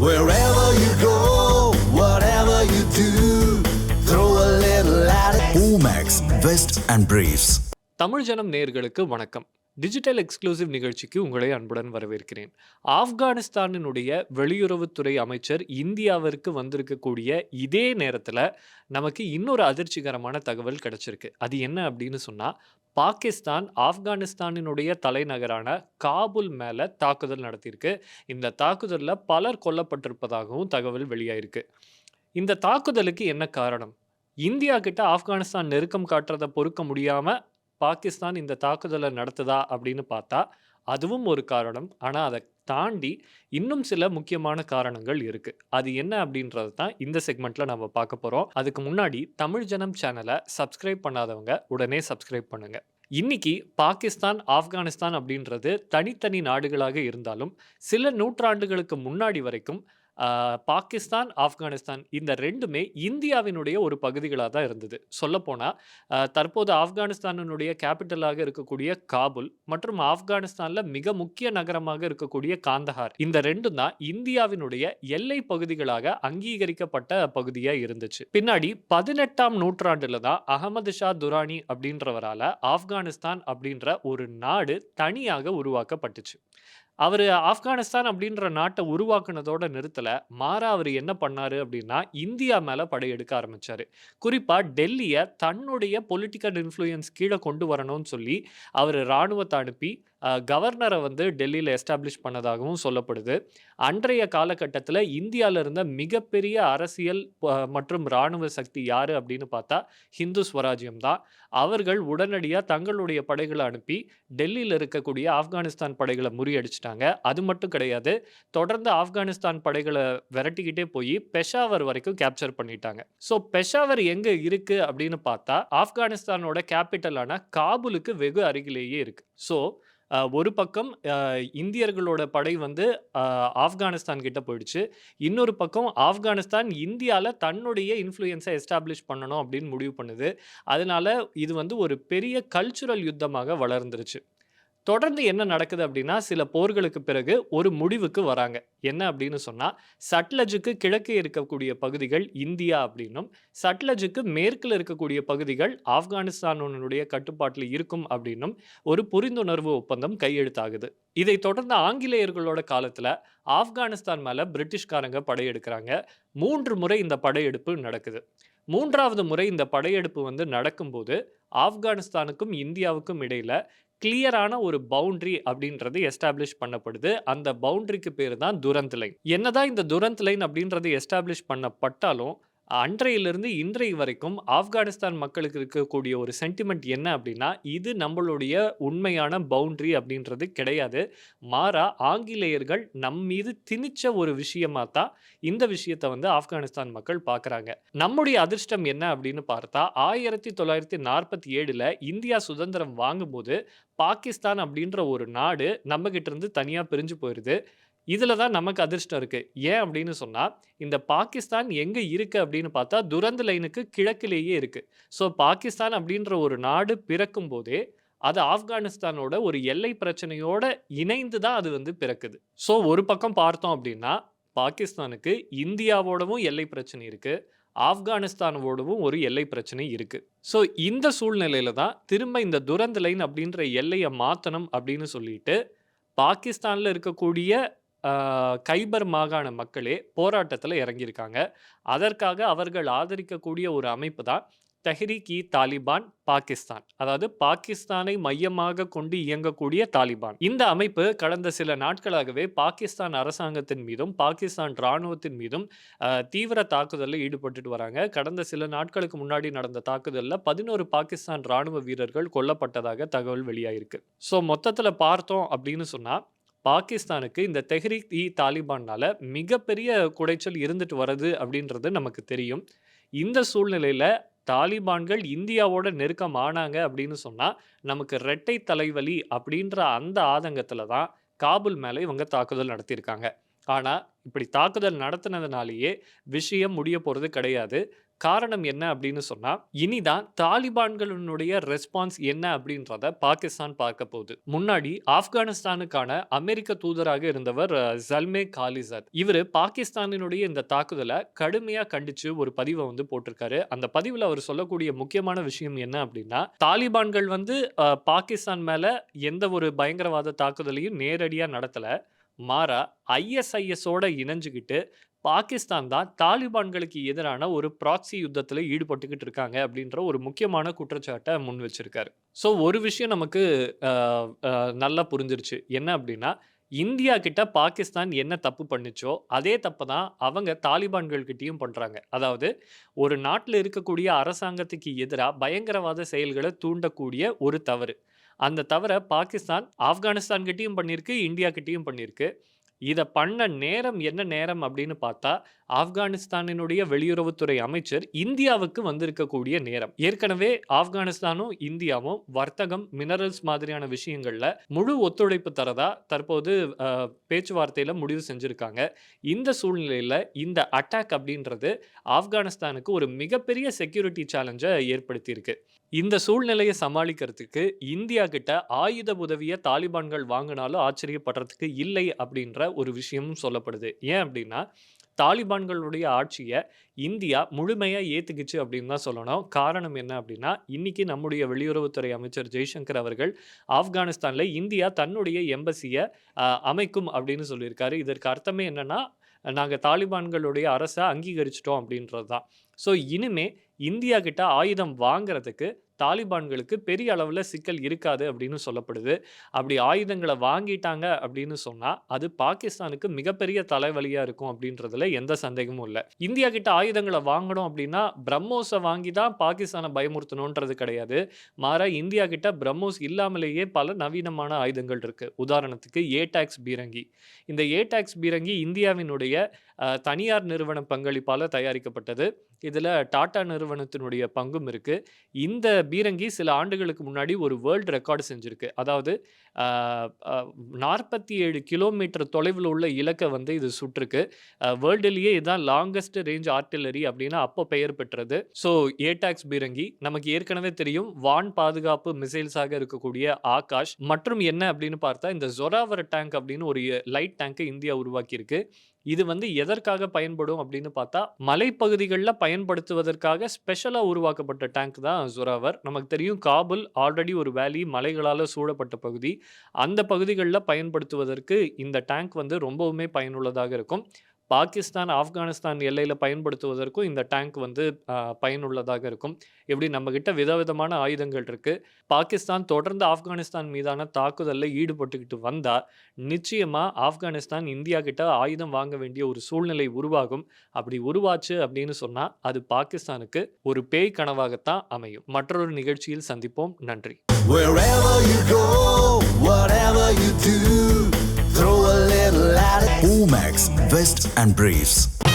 Wherever you go, whatever you do, throw a little at it. Omax, Vest and Briefs. Tamil ஜனம் நேயர்களுக்கு வணக்கம் digital exclusive நிகழ்ச்சிக்கு உங்களை அன்புடன் வரவேற்கிறேன் ஆப்கானிஸ்தானினுடைய வெளியுறவுத்துறை அமைச்சர் இந்தியாவிற்கு வந்திருக்கக்கூடிய இதே நேரத்தில் நமக்கு இன்னொரு அதிர்ச்சிகரமான தகவல் கிடைச்சிருக்கு அது என்ன அப்படின்னு சொன்னால் பாகிஸ்தான் ஆப்கானிஸ்தானினுடைய தலைநகரான காபுல் மேலே தாக்குதல் நடத்தியிருக்கு. இந்த தாக்குதலில் பலர் கொல்லப்பட்டிருப்பதாகவும் தகவல் வெளியாயிருக்கு. இந்த தாக்குதலுக்கு என்ன காரணம்? இந்தியா கிட்ட ஆப்கானிஸ்தான் நெருக்கம் காட்டுறதை பொறுக்க முடியாமல் பாகிஸ்தான் இந்த தாக்குதலை நடத்துதா அப்படின்னு பார்த்தா அதுவும் ஒரு காரணம். ஆனால் அதை தாண்டி இன்னும் சில முக்கியமான காரணங்கள் இருக்கு. அது என்ன அப்படின்றது தான் இந்த செக்மெண்ட்ல நம்ம பார்க்க போறோம். அதுக்கு முன்னாடி தமிழ் ஜனம் சேனலை சப்ஸ்கிரைப் பண்ணாதவங்க உடனே சப்ஸ்கிரைப் பண்ணுங்க. இன்னைக்கு பாகிஸ்தான் ஆப்கானிஸ்தான் அப்படின்றது தனித்தனி நாடுகளாக இருந்தாலும் சில நூற்றாண்டுகளுக்கு முன்னாடி வரைக்கும் பாகிஸ்தான் ஆப்கானிஸ்தான் இந்த ரெண்டுமே இந்தியாவினுடைய ஒரு பகுதிகளாக தான் இருந்தது. சொல்லப்போனால் தற்போது ஆப்கானிஸ்தானினுடைய கேபிட்டலாக இருக்கக்கூடிய காபுல் மற்றும் ஆப்கானிஸ்தானில் மிக முக்கிய நகரமாக இருக்கக்கூடிய காந்தஹார். இந்த ரெண்டும் தான் இந்தியாவினுடைய எல்லை பகுதிகளாக அங்கீகரிக்கப்பட்ட பகுதியாக இருந்துச்சு. பின்னாடி பதினெட்டாம் நூற்றாண்டுல தான் அகமது ஷா துரானி அப்படின்றவரால் ஆப்கானிஸ்தான் அப்படின்ற ஒரு நாடு தனியாக உருவாக்கப்பட்டுச்சு. அவர் ஆப்கானிஸ்தான் அப்படின்ற நாட்டை உருவாக்குனதோட நிறுத்தலை. மாறா அவர் என்ன பண்ணாரு அப்படின்னா இந்தியா மேலே படையெடுக்க ஆரம்பிச்சாரு. குறிப்பாக டெல்லியை தன்னுடைய பொலிட்டிக்கல் இன்ஃப்ளூயன்ஸ் கீழே கொண்டு வரணும்னு சொல்லி அவர் இராணுவத்தை அனுப்பி கவர்னரை வந்து டெல்லியில் எஸ்டாப்ளிஷ் பண்ணதாகவும் சொல்லப்படுது. அன்றைய காலகட்டத்தில் இந்தியாவில் இருந்த மிகப்பெரிய அரசியல் மற்றும் இராணுவ சக்தி யார் அப்படின்னு பார்த்தா ஹிந்து ஸ்வராஜ்யம் தான். அவர்கள் உடனடியாக தங்களுடைய படைகளை அனுப்பி டெல்லியில் இருக்கக்கூடிய ஆப்கானிஸ்தான் படைகளை முறியடிச்சிட்டாங்க. அது மட்டும் கிடையாது தொடர்ந்து ஆப்கானிஸ்தான் படைகளை விரட்டிக்கிட்டே போய் பெஷாவர் வரைக்கும் கேப்சர் பண்ணிட்டாங்க. ஸோ பெஷாவர் எங்கே இருக்குது அப்படின்னு பார்த்தா ஆப்கானிஸ்தானோட கேபிட்டலான காபூலுக்கு வெகு அருகிலேயே இருக்குது ஸோ ஒரு பக்கம் அஹ், இந்தியர்களோட படை வந்து அஹ், ஆப்கானிஸ்தான் கிட்ட போயிடுச்சு. இன்னொரு பக்கம் ஆப்கானிஸ்தான் இந்தியாவில் தன்னுடைய இன்ஃப்ளூயன்ஸை எஸ்டாப்ளிஷ் பண்ணணும் அப்படின்னு முடிவு பண்ணுது. அதனால இது வந்து ஒரு பெரிய கல்ச்சுரல் யுத்தமாக வளர்ந்துருச்சு. தொடர்ந்து என்ன நடக்குது அப்படின்னா சில போர்களுக்கு பிறகு ஒரு முடிவுக்கு வராங்க. என்ன அப்படின்னு சொன்னால் சட்லஜுக்கு கிழக்கே இருக்கக்கூடிய பகுதிகள் இந்தியா அப்படின்னும் சட்லஜுக்கு மேற்கில் இருக்கக்கூடிய பகுதிகள் ஆப்கானிஸ்தானுடைய கட்டுப்பாட்டில் இருக்கும் அப்படின்னும் ஒரு புரிந்துணர்வு ஒப்பந்தம் கையெழுத்தாகுது. இதை தொடர்ந்து ஆங்கிலேயர்களோட காலத்தில் ஆப்கானிஸ்தான் மேலே பிரிட்டிஷ்காரங்க படையெடுக்கிறாங்க. மூன்று முறை இந்த படையெடுப்பு நடக்குது. மூன்றாவது முறை இந்த படையெடுப்பு வந்து நடக்கும்போது ஆப்கானிஸ்தானுக்கும் இந்தியாவுக்கும் இடையில கிளியரான ஒரு பவுண்டரி அப்படின்றது எஸ்டாப்ளிஷ் பண்ணப்படுது. அந்த பவுண்டரிக்கு பேர் தான் துரந்த் லைன் என்னதான் இந்த துரந்த் லைன் அப்படின்றது எஸ்டாப்ளிஷ் பண்ணப்பட்டாலும் அன்றையிலிருந்து இன்றைய வரைக்கும் ஆப்கானிஸ்தான் மக்களுக்கு இருக்கக்கூடிய ஒரு சென்டிமெண்ட் என்ன அப்படின்னா இது நம்மளுடைய உண்மையான பவுண்ட்ரி அப்படின்றது கிடையாது. மாறா ஆங்கிலேயர்கள் நம் மீது திணிச்ச ஒரு விஷயமா தான் இந்த விஷயத்தை வந்து ஆப்கானிஸ்தான் மக்கள் பார்க்குறாங்க. நம்முடைய அதிர்ஷ்டம் என்ன அப்படின்னு பார்த்தா ஆயிரத்தி தொள்ளாயிரத்தி நாற்பத்தி ஏழில் இந்தியா சுதந்திரம் வாங்கும்போது பாகிஸ்தான் அப்படின்ற ஒரு நாடு நம்மகிட்ட இருந்து தனியாக பிரிஞ்சு போயிடுது இதில் தான் நமக்கு அதிர்ஷ்டம் இருக்குது ஏன் அப்படின்னு சொன்னால் இந்த பாகிஸ்தான் எங்கே இருக்குது அப்படின்னு பார்த்தா துரந்த லைனுக்கு கிழக்கிலேயே இருக்குது ஸோ பாகிஸ்தான் அப்படின்ற ஒரு நாடு பிறக்கும் போதே அது ஆப்கானிஸ்தானோட ஒரு எல்லை பிரச்சனையோட இணைந்து தான் அது வந்து பிறக்குது. ஸோ ஒரு பக்கம் பார்த்தோம் அப்படின்னா பாகிஸ்தானுக்கு இந்தியாவோடவும் எல்லை பிரச்சனை இருக்குது ஆப்கானிஸ்தானோடவும் ஒரு எல்லை பிரச்சனை இருக்குது ஸோ இந்த சூழ்நிலையில தான் திரும்ப இந்த துரந்த லைன் அப்படின்ற எல்லையை மாற்றணும் அப்படின்னு சொல்லிட்டு பாகிஸ்தானில் இருக்கக்கூடிய கைபர் மாகாண மக்களே போராட்டத்தில் இறங்கியிருக்காங்க. அதற்காக அவர்கள் ஆதரிக்கக்கூடிய ஒரு அமைப்பு தான் தஹ்ரீக் இ தாலிபான் பாகிஸ்தான். அதாவது பாகிஸ்தானை மையமாக கொண்டு இயங்கக்கூடிய தாலிபான். இந்த அமைப்பு கடந்த சில நாட்களாகவே பாகிஸ்தான் அரசாங்கத்தின் மீதும் பாகிஸ்தான் இராணுவத்தின் மீதும் தீவிர தாக்குதலில் ஈடுபட்டுட்டு வராங்க. கடந்த சில நாட்களுக்கு முன்னாடி நடந்த தாக்குதலில் பதினோரு பாகிஸ்தான் இராணுவ வீரர்கள் கொல்லப்பட்டதாக தகவல் வெளியாயிருக்கு. ஸோ மொத்தத்தில் பார்த்தோம் அப்படின்னு சொன்னால் பாகிஸ்தானுக்கு இந்த தெஹ்ரீக் இ தாலிபான்னால மிகப்பெரிய குடைச்சல் இருந்துட்டு வருது அப்படின்றது நமக்கு தெரியும். இந்த சூழ்நிலையில தாலிபான்கள் இந்தியாவோட நெருக்கம் ஆனாங்க அப்படின்னு சொன்னால் நமக்கு ரெட்டை தலைவலி அப்படின்ற அந்த ஆதங்கத்தில் தான் காபுல் மேலே இவங்க தாக்குதல் நடத்தியிருக்காங்க. ஆனால் இப்படி தாக்குதல் நடத்தினதுனாலேயே விஷயம் முடிய போகிறது கிடையாது. காரணம் என்ன அப்படின்னு சொன்னா இனிதான் தாலிபான்களினுடைய ரெஸ்பான்ஸ் என்ன அப்படின்றத பாகிஸ்தான் பார்க்க போகுது. முன்னாடி ஆப்கானிஸ்தானுக்கான அமெரிக்க தூதராக இருந்தவர் ஜல்மே காலிசத். இவர் பாகிஸ்தானினுடைய இந்த தாக்குதலை கடுமையா கண்டிச்சு ஒரு பதிவை வந்து போட்டிருக்காரு. அந்த பதிவில் அவர் சொல்லக்கூடிய முக்கியமான விஷயம் என்ன அப்படின்னா தாலிபான்கள் வந்து பாகிஸ்தான் மேல எந்த ஒரு பயங்கரவாத தாக்குதலையும் நேரடியாக நடத்தல. மாறா ஐஎஸ்ஐஎஸோட இணைஞ்சுக்கிட்டு பாகிஸ்தான் தான் தாலிபான்களுக்கு எதிரான ஒரு ப்ராக்சி யுத்தத்தில் ஈடுபட்டுக்கிட்டு இருக்காங்க அப்படின்ற ஒரு முக்கியமான குற்றச்சாட்டை முன் வச்சிருக்காரு. ஸோ ஒரு விஷயம் நமக்கு நல்லா புரிஞ்சிருச்சு. என்ன அப்படின்னா இந்தியா கிட்ட பாகிஸ்தான் என்ன தப்பு பண்ணுச்சோ அதே தப்பு தான் அவங்க தாலிபான்கள் பண்ணுறாங்க அதாவது ஒரு நாட்டில் இருக்கக்கூடிய அரசாங்கத்துக்கு எதிராக பயங்கரவாத செயல்களை தூண்டக்கூடிய ஒரு தவறு. அந்த தவிர பாகிஸ்தான் ஆப்கானிஸ்தான்கிட்டேயும் பண்ணியிருக்கு இந்தியா கிட்டேயும் பண்ணியிருக்கு. இதை பண்ண நேரம் என்ன நேரம் அப்படின்னு பார்த்தா ஆப்கானிஸ்தானினுடைய வெளியுறவுத்துறை அமைச்சர் இந்தியாவுக்கு வந்திருக்கக்கூடிய நேரம். ஏற்கனவே ஆப்கானிஸ்தானும் இந்தியாவும் வர்த்தகம் மினரல்ஸ் மாதிரியான விஷயங்கள்ல முழு ஒத்துழைப்பு தரதா தற்போது பேச்சுவார்த்தையில் பேச்சுவார்த்தையில முடிவு செஞ்சிருக்காங்க. இந்த சூழ்நிலையில இந்த அட்டாக் அப்படின்றது ஆப்கானிஸ்தானுக்கு ஒரு மிகப்பெரிய செக்யூரிட்டி சேலஞ்சை ஏற்படுத்தியிருக்கு. இந்த சூழ்நிலையை சமாளிக்கிறதுக்கு இந்தியா கிட்ட ஆயுத உதவியை தாலிபான்கள் வாங்கினாலும் ஆச்சரியப்படுறதுக்கு இல்லை அப்படின்ற ஒரு விஷயமும் சொல்லப்படுது. ஏன் அப்படின்னா தாலிபான்களுடைய ஆட்சியை இந்தியா முழுமையாக ஏற்றுக்குச்சு அப்படின்னு தான் சொல்லணும். காரணம் என்ன அப்படின்னா இன்னைக்கு நம்முடைய வெளியுறவுத்துறை அமைச்சர் ஜெய்சங்கர் அவர்கள் ஆப்கானிஸ்தானில் இந்தியா தன்னுடைய எம்பசியை அமைக்கும் அப்படின்னு சொல்லியிருக்காரு. இதற்கு அர்த்தமே என்னன்னா நாங்கள் தாலிபான்களுடைய அரசை அங்கீகரிச்சிட்டோம் அப்படின்றது தான். ஸோ இனிமே இந்தியா கிட்ட ஆயுதம் வாங்குறதுக்கு தாலிபான்களுக்கு பெரிய அளவில் சிக்கல் இருக்காது அப்படின்னு சொல்லப்படுது. அப்படி ஆயுதங்களை வாங்கிட்டாங்க அப்படின்னு சொன்னால் அது பாகிஸ்தானுக்கு மிகப்பெரிய தலைவலியாக இருக்கும் அப்படின்றதுல எந்த சந்தேகமும் இல்லை. இந்தியா கிட்ட ஆயுதங்களை வாங்கணும் அப்படின்னா பிரம்மோஸை வாங்கி தான் பாகிஸ்தானை பயமுறுத்தணுன்றது கிடையாது. மாறா இந்தியா கிட்ட பிரம்மோஸ் இல்லாமலேயே பல நவீனமான ஆயுதங்கள் இருக்குது உதாரணத்துக்கு ஏடாக்ஸ் பீரங்கி. இந்த ஏடாக்ஸ் பீரங்கி இந்தியாவினுடைய தனியார் நிறுவன பங்களிப்பால் தயாரிக்கப்பட்டது. இதில் டாடா நிறுவனத்தினுடைய பங்கும் இருக்குது இந்த பீரங்கி சில ஆண்டுகளுக்கு முன்னாடி ஒரு வேர்ல்டு ரெக்கார்டு செஞ்சுருக்கு. அதாவது நாற்பத்தி ஏழு கிலோமீட்டர் தொலைவில் உள்ள இலக்கை வந்து இது சுட்டிருக்கு. வேர்ல்டுலேயே இதுதான் லாங்கஸ்ட் ரேஞ்ச் ஆர்டிலரி அப்படின்னு அப்போ பெயர் பெற்றது. ஸோ ஏடாக்ஸ் பீரங்கி நமக்கு ஏற்கனவே தெரியும் வான் பாதுகாப்பு மிசைல்ஸாக இருக்கக்கூடிய ஆகாஷ் மற்றும் என்ன அப்படின்னு பார்த்தா இந்த ஜொராவர் டேங்க் அப்படின்னு ஒரு லைட் டேங்கை இந்தியா உருவாக்கியிருக்கு. இது வந்து எதற்காக பயன்படும் அப்படின்னு பார்த்தா மலைப்பகுதிகளில் பயன்படுத்துவதற்காக ஸ்பெஷலாக உருவாக்கப்பட்ட டேங்க் தான் ஜொராவர் நமக்கு தெரியும் காபுல் ஆல்ரெடி ஒரு வேலி மலைகளால் சூழப்பட்ட பகுதி. அந்த பகுதிகளில் பயன்படுத்துவதற்கு இந்த டேங்க் வந்து ரொம்பவுமே பயனுள்ளதாக இருக்கும். பாகிஸ்தான் ஆப்கானிஸ்தான் எல்லையில் பயன்படுத்துவதற்கும் இந்த டேங்க் வந்து பயனுள்ளதாக இருக்கும். எப்படி? நம்மக்கிட்ட விதவிதமான ஆயுதங்கள் இருக்குது பாகிஸ்தான் தொடர்ந்து ஆப்கானிஸ்தான் மீதான தாக்குதலில் ஈடுபட்டுக்கிட்டு வந்தால் நிச்சயமாக ஆப்கானிஸ்தான் இந்தியா கிட்ட ஆயுதம் வாங்க வேண்டிய ஒரு சூழ்நிலை உருவாகும். அப்படி உருவாச்சு அப்படின்னு சொன்னால் அது பாகிஸ்தானுக்கு ஒரு பேய் கனவாகத்தான் அமையும். மற்றொரு நிகழ்ச்சியில் சந்திப்போம். நன்றி. Wherever you go, whatever you do, Boomax, Vest and Briefs.